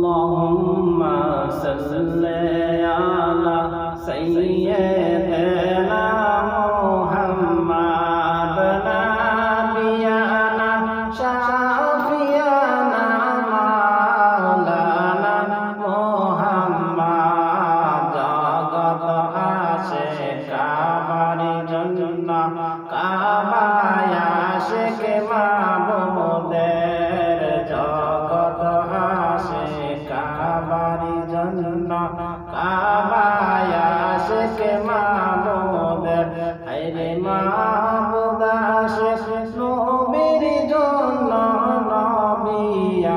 اللهم صل على سيدنا محمد نبينا شافينا مولانا محمد জগত আসে কাবারি জন্য কাবায় আসে কে মাবুদের আইরে মাবুদ আসে নবীর জন্য নবী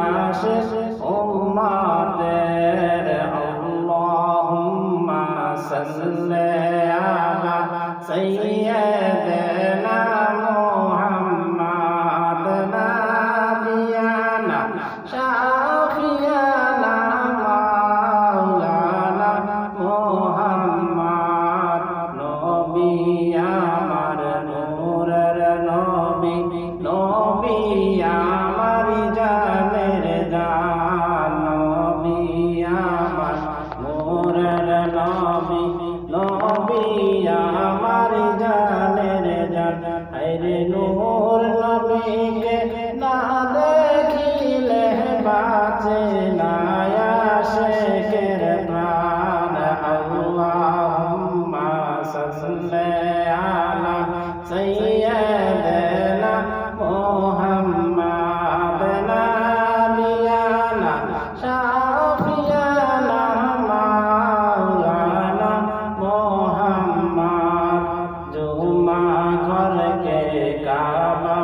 আসে উম্মাদের আল্লাহুম্মা সাল্লি আলা সাইয়্যিদিনা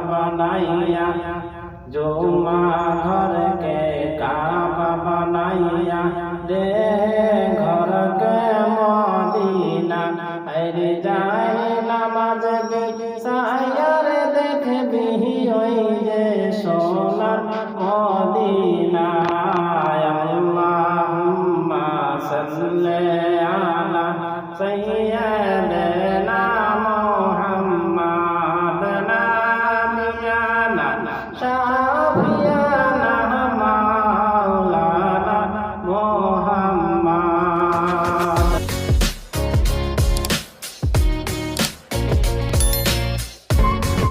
বানাইয়া জুমা ঘরকে কাবা বানাইয়া দে ঘরকে মদিনা আরে যাই নামাজ সায়ার দেখবি ওই যে সোনার মদিনা। আল্লাহুম্মা সাল্লি আলা সাইয়্যিদিনা